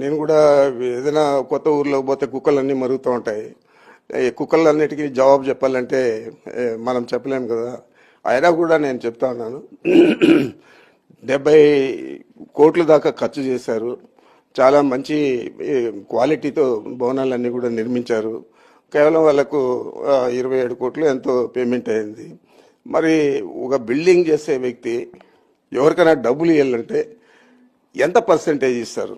నేను కూడా ఏదైనా కొత్త ఊర్లో పోతే కుక్కలన్నీ మరుగుతూ ఉంటాయి. కుక్కలన్నిటికీ జవాబు చెప్పాలంటే మనం చెప్పలేము కదా. అయినా కూడా నేను చెప్తా ఉన్నాను. డెబ్బై కోట్ల దాకా ఖర్చు చేశారు. చాలా మంచి క్వాలిటీతో భవనాలన్నీ కూడా నిర్మించారు. కేవలం వాళ్ళకు ఇరవై ఏడు కోట్లు ఎంతో పేమెంట్ అయింది. మరి ఒక బిల్డింగ్ చేసే వ్యక్తి ఎవరికైనా డబ్బులు ఇవ్వాలంటే ఎంత పర్సెంటేజ్ ఇస్తారు?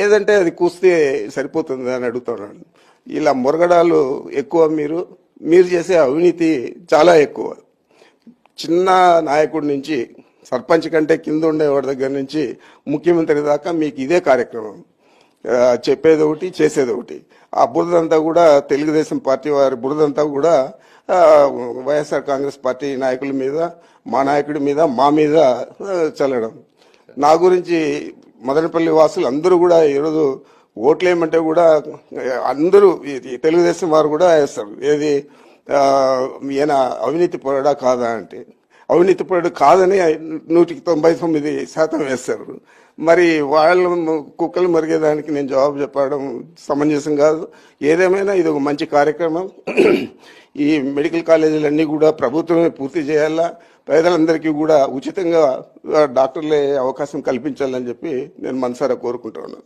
ఏదంటే అది కూస్తే సరిపోతుంది అని అడుగుతున్నాను ఇలా మురగడాలు ఎక్కువ మీరు మీరు చేసే అవినీతి చాలా ఎక్కువ. చిన్న నాయకుడి నుంచి సర్పంచ్ కంటే కింద ఉండేవాడి దగ్గర నుంచి ముఖ్యమంత్రి దాకా మీకు ఇదే కార్యక్రమం. చెప్పేది ఒకటి చేసేది ఒకటి. ఆ బురదంతా కూడా తెలుగుదేశం పార్టీ వారి బురదంతా కూడా వైఎస్ఆర్ కాంగ్రెస్ పార్టీ నాయకుల మీద మా నాయకుడి మీద మా మీద చల్లడం. నా గురించి మదనపల్లి వాసులు అందరూ కూడా ఈరోజు ఓట్లేయమంటే కూడా అందరూ తెలుగుదేశం వారు కూడా వేస్తారు. ఏది ఈయన అవినీతి పోరాడా కాదా అంటే. అవినీతిపరుడు కాదని నూటికి తొంభై తొమ్మిది శాతం వేస్తారు. మరి వాళ్ళ కుక్కలు మరిగేదానికి నేను జవాబు చెప్పడం సమంజసం కాదు. ఏదేమైనా ఇది ఒక మంచి కార్యక్రమం. ఈ మెడికల్ కాలేజీలన్నీ కూడా ప్రభుత్వమే పూర్తి చేయాలా? పేదలందరికీ కూడా ఉచితంగా డాక్టర్లే అవకాశం కల్పించాలని చెప్పి నేను మనసారా కోరుకుంటున్నాను.